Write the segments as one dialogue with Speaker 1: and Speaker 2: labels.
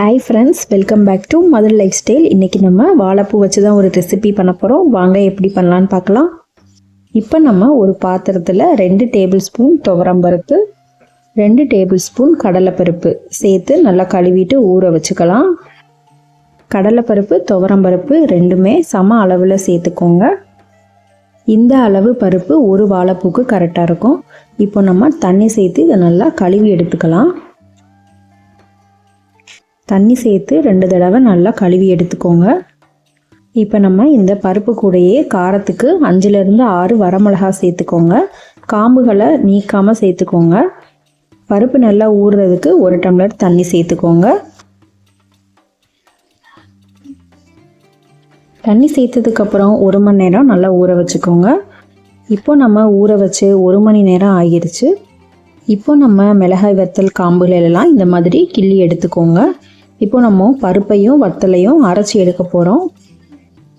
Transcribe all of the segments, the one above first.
Speaker 1: Hi friends welcome back to Madurai life style இன்றைக்கி நம்ம வாழைப்பூ வச்சு தான் ஒரு ரெசிபி பண்ண போகிறோம் வாங்க எப்படி பண்ணலான்னு பார்க்கலாம். இப்போ நம்ம ஒரு பாத்திரத்தில் ரெண்டு டேபிள் ஸ்பூன் துவரம்பருப்பு ரெண்டு டேபிள் ஸ்பூன் கடலைப்பருப்பு சேர்த்து நல்லா கழுவிட்டு ஊற வச்சுக்கலாம். கடலைப்பருப்பு துவரம்பருப்பு ரெண்டுமே சம அளவில் சேர்த்துக்கோங்க. இந்த அளவு பருப்பு ஒரு வாழைப்பூக்கு கரெக்டாக இருக்கும். இப்போ நம்ம தண்ணி சேர்த்து இதை நல்லா கழுவி எடுத்துக்கலாம். தண்ணி சேர்த்து ரெண்டு தடவை நல்லா கழுவி எடுத்துக்கோங்க. இப்போ நம்ம இந்த பருப்பு கூடையே காரத்துக்கு அஞ்சுலேருந்து ஆறு வரமிளகா சேர்த்துக்கோங்க. காம்புகளை நீக்காமல் சேர்த்துக்கோங்க. பருப்பு நல்லா ஊறுறதுக்கு ஒரு டம்ளர் தண்ணி சேர்த்துக்கோங்க. தண்ணி சேர்த்ததுக்கப்புறம் ஒரு மணி நேரம் நல்லா ஊற வச்சுக்கோங்க. இப்போ நம்ம ஊற வச்சு ஒரு மணி நேரம் ஆகிருச்சு. இப்போ நம்ம மிளகாய் வத்தல் காம்புகளெல்லாம் இந்த மாதிரி கிள்ளி எடுத்துக்கோங்க. இப்போ நம்ம பருப்பையும் வத்தலையும் அரைச்சி எடுக்க போகிறோம்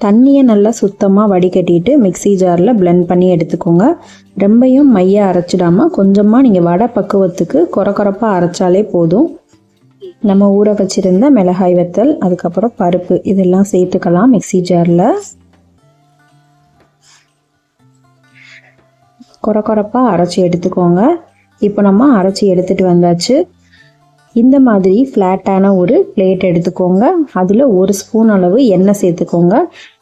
Speaker 1: தண்ணியை நல்லா சுத்தமாக வடிகட்டிட்டு மிக்சி ஜாரில் பிளெண்ட் பண்ணி எடுத்துக்கோங்க. ரொம்பையும் மைய அரைச்சிடாமல் கொஞ்சமாக நீங்கள் வடை பக்குவத்துக்கு குறக்குறப்பாக அரைச்சாலே போதும். நம்ம ஊற வச்சுருந்த மிளகாய் வத்தல் அதுக்கப்புறம் பருப்பு இதெல்லாம் சேர்த்துக்கலாம் மிக்சி ஜாரில். குறக்குறப்பாக அரைச்சி எடுத்துக்கோங்க. இப்போ நம்ம அரைச்சி எடுத்துகிட்டு வந்தாச்சு. இந்த மாதிரி ஃப்ளாட்டான ஒரு பிளேட் எடுத்துக்கோங்க. அதில் ஒரு ஸ்பூன் அளவு எண்ணெய் சேர்த்துக்கோங்க.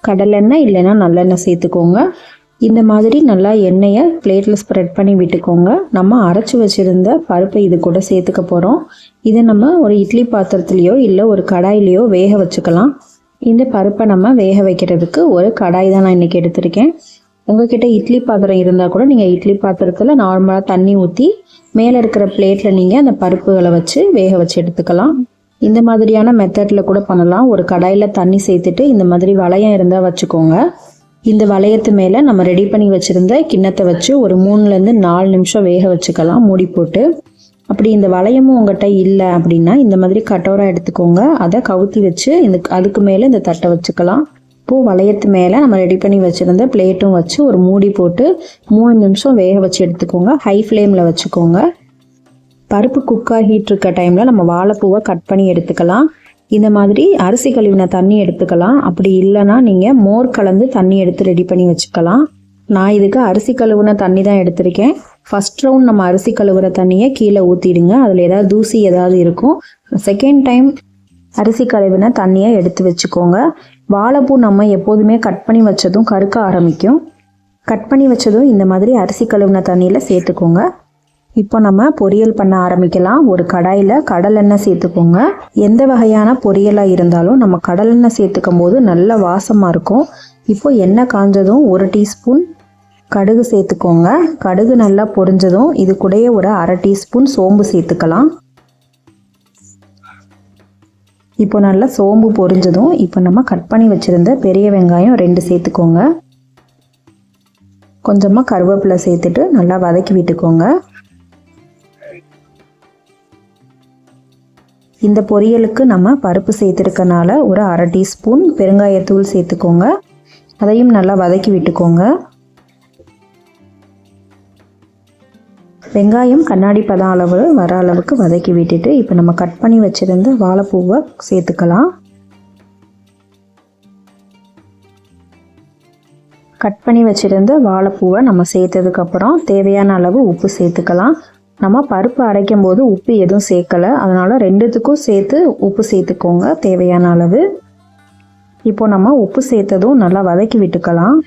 Speaker 1: கடலெண்ணெய் இல்லைன்னா நல்லெண்ணெய் சேர்த்துக்கோங்க. இந்த மாதிரி நல்லா எண்ணெயை பிளேட்டில் ஸ்ப்ரெட் பண்ணி விட்டுக்கோங்க. நம்ம அரைச்சி வச்சுருந்த பருப்பை இது கூட சேர்த்துக்க போகிறோம் இதை நம்ம ஒரு இட்லி பாத்திரத்துலேயோ இல்லை ஒரு கடாயிலையோ வேக வச்சுக்கலாம். இந்த பருப்பை நம்ம வேக வைக்கிறதுக்கு ஒரு கடாய் தான் நான் இன்றைக்கி எடுத்திருக்கேன். உங்ககிட்ட இட்லி பாத்திரம் இருந்தால் கூட நீங்கள் இட்லி பாத்திரத்தில் நார்மலாக தண்ணி ஊற்றி மேலே இருக்கிற பிளேட்டில் நீங்கள் அந்த பருப்புகளை வச்சு வேக வச்சு எடுத்துக்கலாம். இந்த மாதிரியான மெத்தடில் கூட பண்ணலாம். ஒரு கடாயில் தண்ணி சேர்த்துட்டு இந்த மாதிரி வளையம் இருந்தால் வச்சுக்கோங்க. இந்த வளையத்து மேலே நம்ம ரெடி பண்ணி வச்சுருந்த கிண்ணத்தை வச்சு ஒரு மூணுலேருந்து நாலு நிமிஷம் வேக வச்சுக்கலாம் மூடி போட்டு. அப்படி இந்த வளையமும் உங்கள்கிட்ட இல்லை அப்படின்னா இந்த மாதிரி கட்டோரா எடுத்துக்கோங்க. அதை கவுத்தி வச்சு இந்த அதுக்கு மேலே இந்த தட்டை வச்சுக்கலாம். இப்போது வளையத்து மேலே நம்ம ரெடி பண்ணி வச்சுருந்த பிளேட்டும் வச்சு ஒரு மூடி போட்டு மூணு நிமிஷம் வேக வச்சு எடுத்துக்கோங்க. ஹை ஃப்ளேமில் வச்சுக்கோங்க. பருப்பு குக் ஆகிட்டு இருக்க டைமில் நம்ம வாழைப்பூவை கட் பண்ணி எடுத்துக்கலாம். இந்த மாதிரி அரிசி கழுவின தண்ணி எடுத்துக்கலாம். அப்படி இல்லைன்னா நீங்கள் மோர் கலந்து தண்ணி எடுத்து ரெடி பண்ணி வச்சுக்கலாம். நான் இதுக்கு அரிசி கழுவுன தண்ணி தான் எடுத்திருக்கேன். ஃபஸ்ட் ரவுண்ட் நம்ம அரிசி கழுவுற தண்ணியை கீழே ஊற்றிடுங்க அதில் ஏதாவது தூசி ஏதாவது இருக்கும். செகண்ட் டைம் அரிசி கழுவின தண்ணியை எடுத்து வச்சுக்கோங்க. வாழைப்பூ நம்ம எப்போதுமே கட் பண்ணி வச்சதும் கருக்க ஆரம்பிக்கும். கட் பண்ணி வச்சதும் இந்த மாதிரி அரிசி கழுவின தண்ணியில் சேர்த்துக்கோங்க. இப்போ நம்ம பொரியல் பண்ண ஆரம்பிக்கலாம். ஒரு கடாயில் கடலெண்ணெய் சேர்த்துக்கோங்க. எந்த வகையான பொரியலாக இருந்தாலும் நம்ம கடலெண்ணெய் சேர்த்துக்கும் போது நல்ல வாசமாக இருக்கும். இப்போ எண்ணெய் காஞ்சதும் ஒரு டீஸ்பூன் கடுகு சேர்த்துக்கோங்க. கடுகு நல்லா பொரிஞ்சதும் இது கூடயே ஒரு அரை டீஸ்பூன் சோம்பு சேர்த்துக்கலாம். இப்போ நல்லா சோம்பு பொரிஞ்சதும் இப்போ நம்ம கட் பண்ணி வச்சுருந்த பெரிய வெங்காயம் ரெண்டு சேர்த்துக்கோங்க. கொஞ்சமாக கருவேப்பிலை சேர்த்துட்டு நல்லா வதக்கி விட்டுக்கோங்க. இந்த பொரியலுக்கு நம்ம பருப்பு சேர்த்துருக்கனால ஒரு அரை டீஸ்பூன் பெருங்காயத்தூள் சேர்த்துக்கோங்க. அதையும் நல்லா வதக்கி விட்டுக்கோங்க. வெங்காயம் கண்ணாடி பதம் அளவு வர அளவுக்கு வதக்கி விட்டுட்டு இப்போ நம்ம கட் பண்ணி வச்சுருந்த வாழைப்பூவை சேர்த்துக்கலாம். கட் பண்ணி வச்சுருந்த வாழைப்பூவை நம்ம சேர்த்ததுக்கப்புறம் தேவையான அளவு உப்பு சேர்த்துக்கலாம். நம்ம பருப்பு அரைக்கும் போது உப்பு எதுவும் சேர்க்கலை. அதனால் ரெண்டுத்துக்கும் சேர்த்து உப்பு சேர்த்துக்கோங்க தேவையான அளவு. இப்போ நம்ம உப்பு சேர்த்ததும் நல்லா வதக்கி விட்டுக்கலாம்.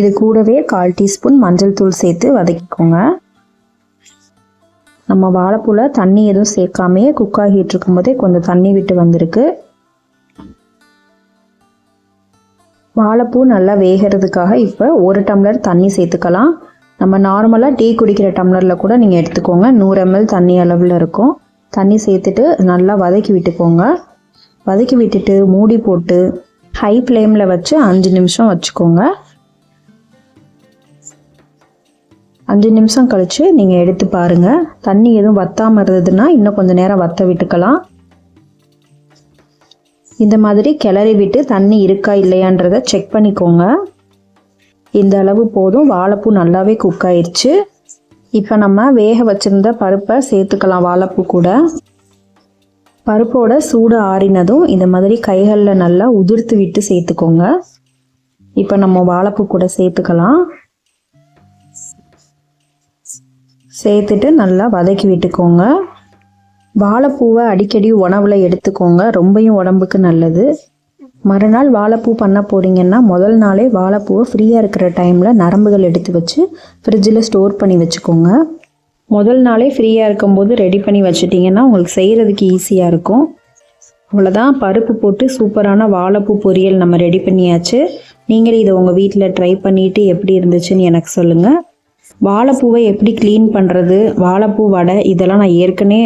Speaker 1: இது கூடவே கால் டீஸ்பூன் மஞ்சள் தூள் சேர்த்து வதக்கிக்கோங்க. நம்ம வாழைப்பூவில் தண்ணி எதுவும் சேர்க்காமையே குக் ஆகிட்டு இருக்கும்போதே கொஞ்சம் தண்ணி விட்டு வந்திருக்கு. வாழைப்பூ நல்லா வேகிறதுக்காக இப்போ ஒரு டம்ளர் தண்ணி சேர்த்துக்கலாம். நம்ம நார்மலாக டீ குடிக்கிற டம்ளரில் கூட நீங்கள் எடுத்துக்கோங்க. நூறு எம்எல் தண்ணி அளவில் இருக்கும். தண்ணி சேர்த்துட்டு நல்லா வதக்கி விட்டுக்கோங்க. வதக்கி விட்டுட்டு மூடி போட்டு ஹை ஃப்ளேமில் வச்சு அஞ்சு நிமிஷம் வச்சுக்கோங்க. அஞ்சு நிமிஷம் கழித்து நீங்கள் எடுத்து பாருங்கள் தண்ணி எதுவும் வத்தாமல் இருந்ததுன்னா இன்னும் கொஞ்சம் நேரம் வத்த விட்டுக்கலாம். இந்த மாதிரி கிளறி விட்டு தண்ணி இருக்கா இல்லையான்றதை செக் பண்ணிக்கோங்க. இந்த அளவு போதும். வாழைப்பூ நல்லாவே குக் ஆயிடுச்சு இப்போ நம்ம வேக வச்சிருந்த பருப்பை சேர்த்துக்கலாம் வாழைப்பூ கூட. பருப்போட சூடு ஆறினதும் இந்த மாதிரி கைகளில் நல்லா உதிர்த்து விட்டு சேர்த்துக்கோங்க. இப்போ நம்ம வாழைப்பூ கூட சேர்த்துக்கலாம். சேர்த்துட்டு நல்லா வதக்கி விட்டுக்கோங்க. வாழைப்பூவை அடிக்கடி உணவில் எடுத்துக்கோங்க. ரொம்பையும் உடம்புக்கு நல்லது. மறுநாள் வாழைப்பூ பண்ண போகிறீங்கன்னா முதல் நாளே வாழைப்பூவை ஃப்ரீயாக இருக்கிற டைமில் நரம்புகள் எடுத்து வச்சு ஃப்ரிட்ஜில் ஸ்டோர் பண்ணி வச்சுக்கோங்க. முதல் நாளே ஃப்ரீயாக இருக்கும்போது ரெடி பண்ணி வச்சுட்டிங்கன்னா உங்களுக்கு செய்கிறதுக்கு ஈஸியாக இருக்கும். அவ்வளோதான் பருப்பு போட்டு சூப்பரான வாழைப்பூ பொரியல் நம்ம ரெடி பண்ணியாச்சு. நீங்களே இதை உங்கள் வீட்டில் ட்ரை பண்ணிவிட்டு எப்படி இருந்துச்சுன்னு எனக்கு சொல்லுங்கள் வாழைப்பூவை எப்படி க்ளீன் பண்ணுறது வாழைப்பூ வடை இதெல்லாம் நான் ஏற்கனவே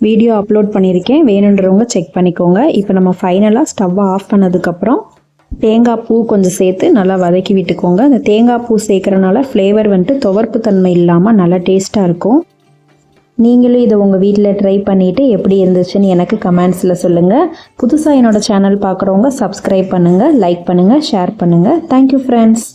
Speaker 1: வீடியோ அப்லோட் பண்ணியிருக்கேன். வேணுன்றவங்க செக் பண்ணிக்கோங்க. இப்போ நம்ம ஃபைனலாக ஸ்டவ்வை ஆஃப் பண்ணதுக்கப்புறம் தேங்காய் பூ கொஞ்சம் சேர்த்து நல்லா வதக்கி விட்டுக்கோங்க. அந்த தேங்காய் பூ சேர்க்குறனால ஃப்ளேவர் வந்துட்டு துவர்ப்பு தன்மை இல்லாமல் நல்லா டேஸ்ட்டாக இருக்கும். நீங்களும் இதை உங்கள் வீட்டில் ட்ரை பண்ணிவிட்டு எப்படி இருந்துச்சுன்னு எனக்கு கமெண்ட்ஸில் சொல்லுங்கள் புதுசாக என்னோடய சேனல் பார்க்குறவங்க சப்ஸ்கிரைப் பண்ணுங்கள் லைக் பண்ணுங்கள் ஷேர் பண்ணுங்கள் தேங்க்யூ ஃப்ரெண்ட்ஸ்